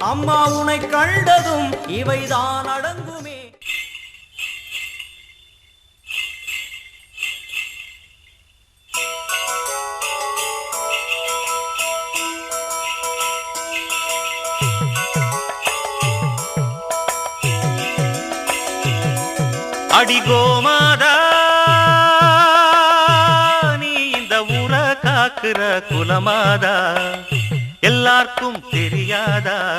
அம்மா உனை கண்டதும் இவைதான் அடங்குமே. அடிகோமாதா நீ இந்த ஊர காக்குற குலமாதா? எல்லாருக்கும் தெரியாதா?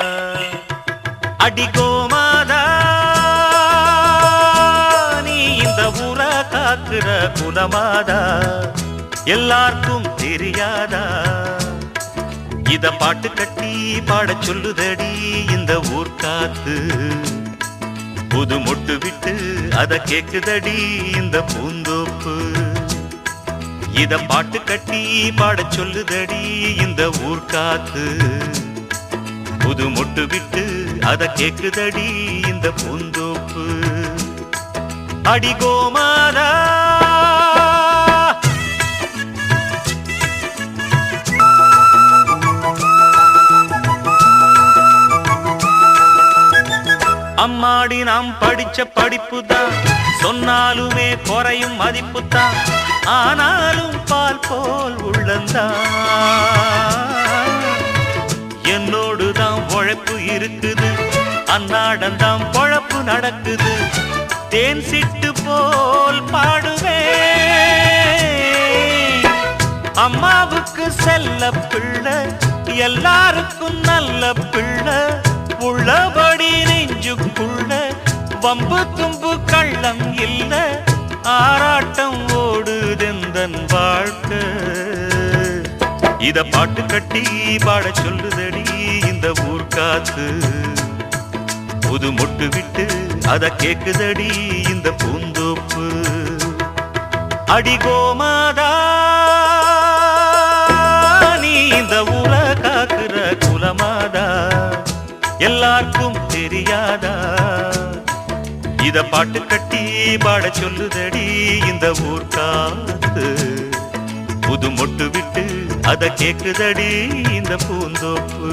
அடிகோமாதா? நீ இந்த ஊர காக்குற குலமாதா? எல்லாருக்கும் தெரியாதா? இத பாட்டு கட்டி பாடச் சொல்லுதடி இந்த ஊர் காத்து. புது மொட்டு விட்டு அத கேக்குதடி இந்த பூந்தோப்பு. இத பாட்டு கட்டி பாடச் சொல்லுதடி இந்த ஊர் காத்து. புது மொட்டு விட்டு அத கேக்குதடி இந்த பூந்தோப்பு. அடிகோமாதா அம்மாடி நாம் படிச்ச படிப்பு தான் சொன்னாலுமே குறையும் மதிப்பு தான் ஆனாலும் பால் போல் உள்ளந்தான் என்னோடு தான் உழைப்பு இருக்குது. அன்னாடம் தான் பொழப்பு நடக்குது. தேன் சிட்டு போல் பாடுவேன். அம்மாவுக்கு செல்ல பிள்ளை எல்லாருக்கும் நல்ல பிள்ளை. உள்ளபடி நெஞ்சுக்குள்ள வம்பு தும்பு இத பாட்டு கட்டி பாட சொல்லுதடி இந்த ஊர் காத்து. புது மொட்டு விட்டு அத கேக்குதடி இந்த பூந்தோப்பு. அடிகோமாதா நீ இந்த ஊர காக்குற குலமாதா? எல்லாருக்கும் தெரியாதா? இத பாட்டு கட்டி பாட சொல்லுதடி இந்த ஊர் காத்து. புது மொட்டு விட்டு அத கேக்குதடி இந்த பூந்தோப்பு.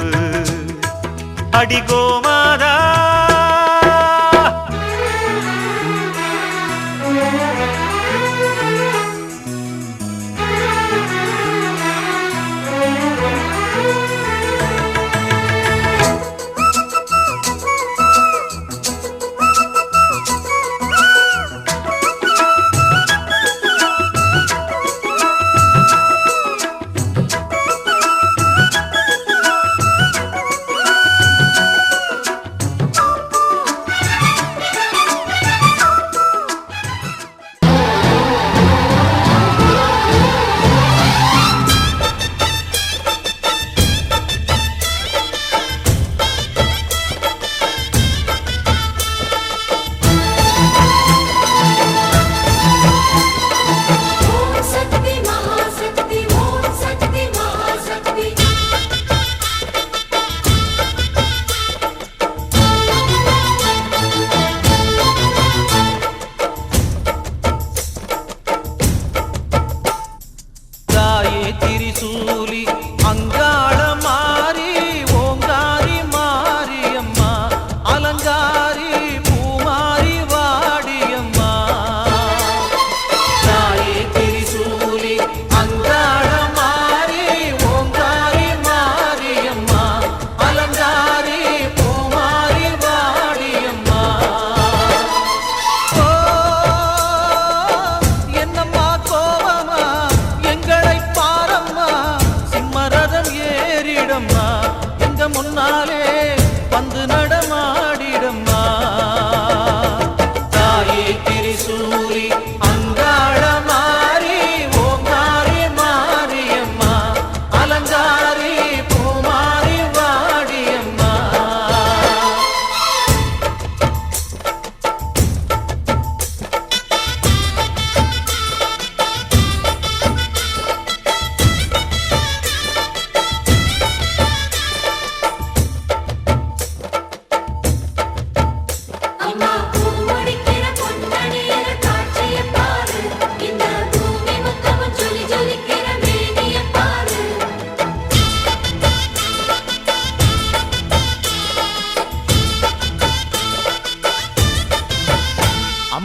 அடி கோமாதா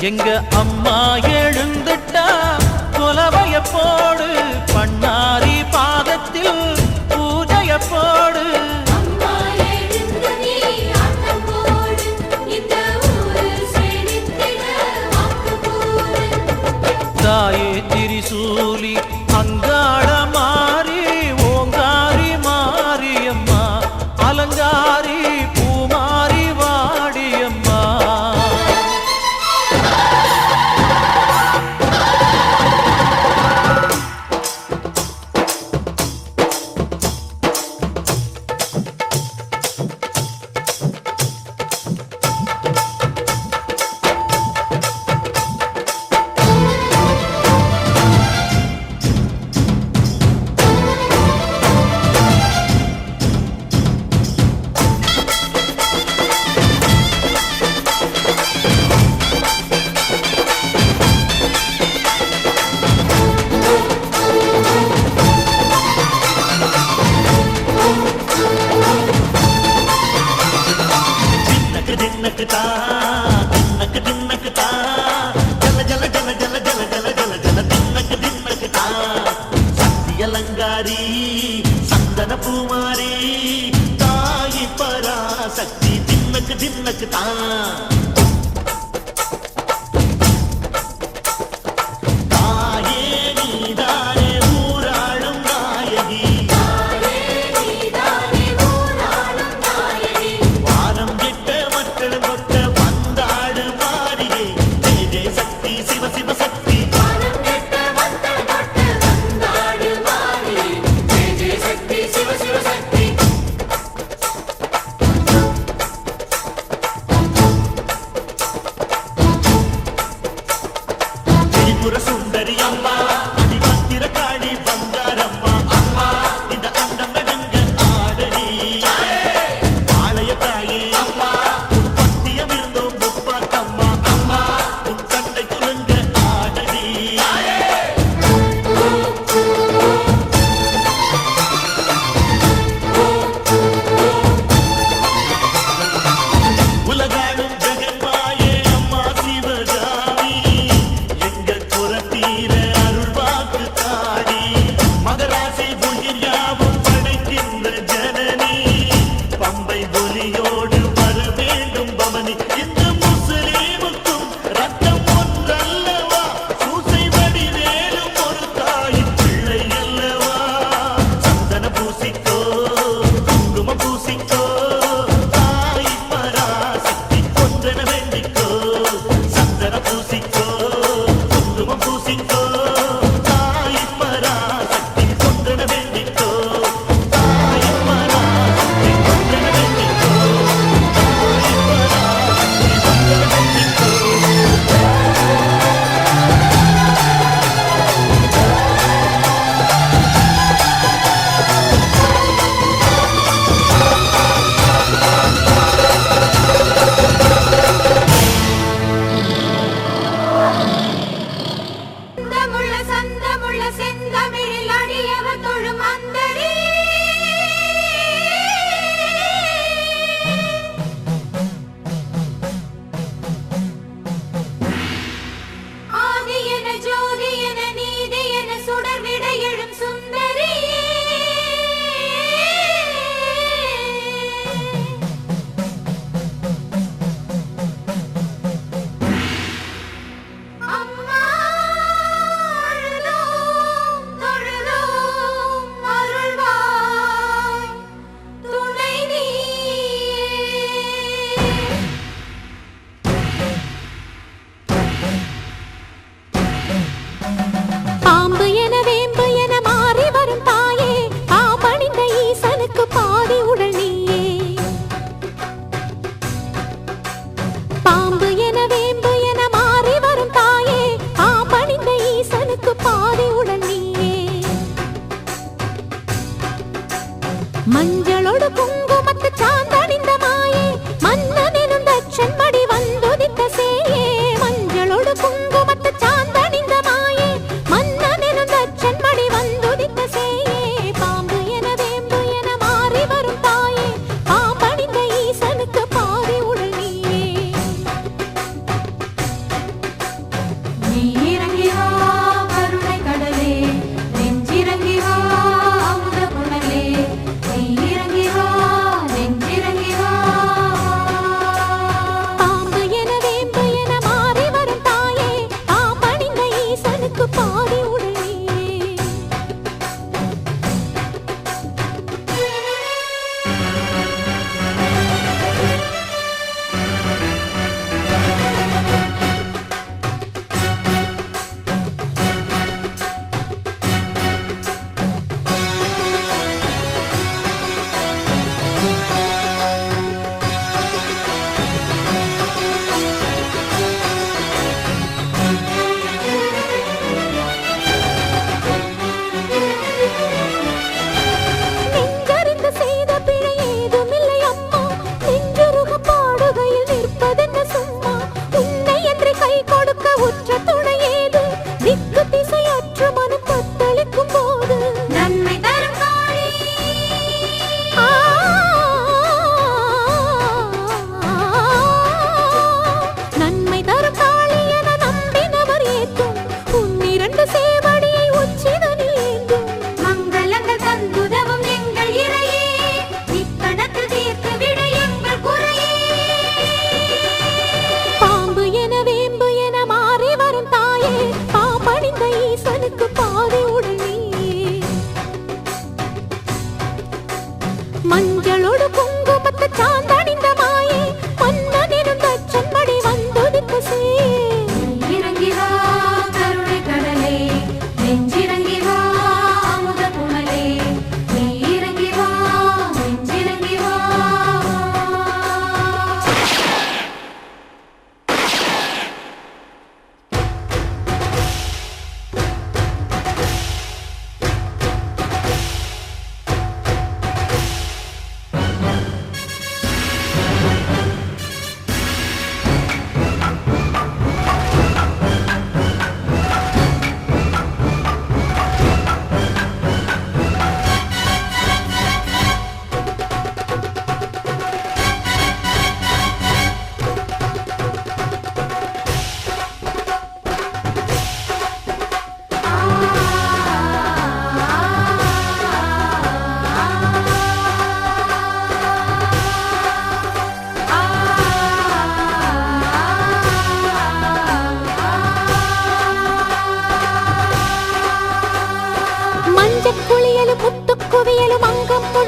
எங்க அம்மா எழுந்துட்டா? అలంగారి సందన పూమారి తాయి పరాశక్తి తిన్నకు తిన్నకు తా.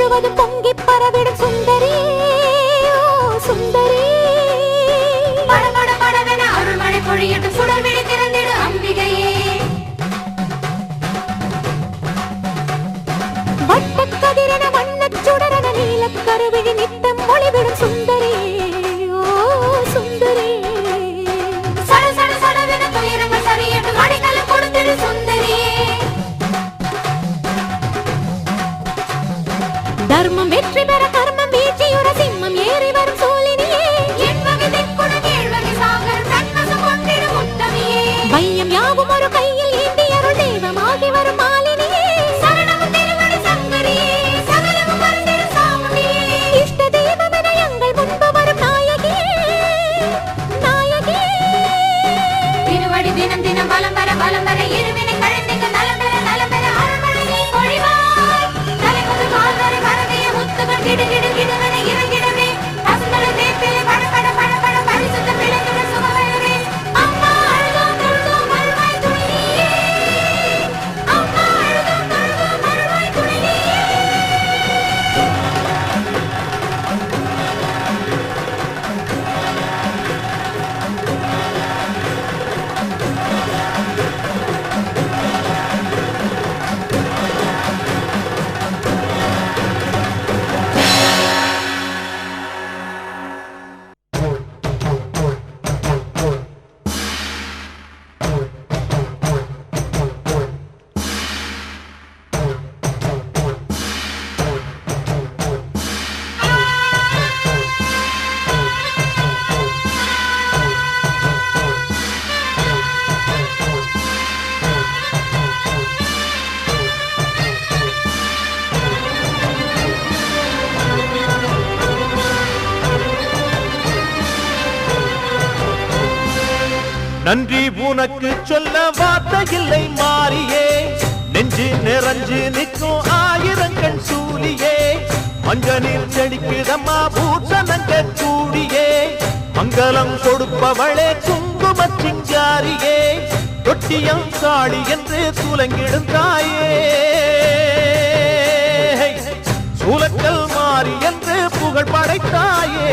முழுவதும் பொங்கி பரவிடும் சுந்தரி. தர்மம் வெற்றி நன்றி உனக்கு சொல்ல வார்த்தை இல்லை மாறியே. நெஞ்சு நிறைஞ்சு நிற்கும் ஆயிரங்கள் சூரியே மஞ்சனில் செடிக்குதம்மா பூசணங்க கூடியே மங்களம் கொடுப்பவளே குங்கும சிங்காரியே. தொட்டியம் காளி என்று சூலங்கிடும் தாயே. சூலக்கல் மாறி என்று புகழ் படைத்தாயே.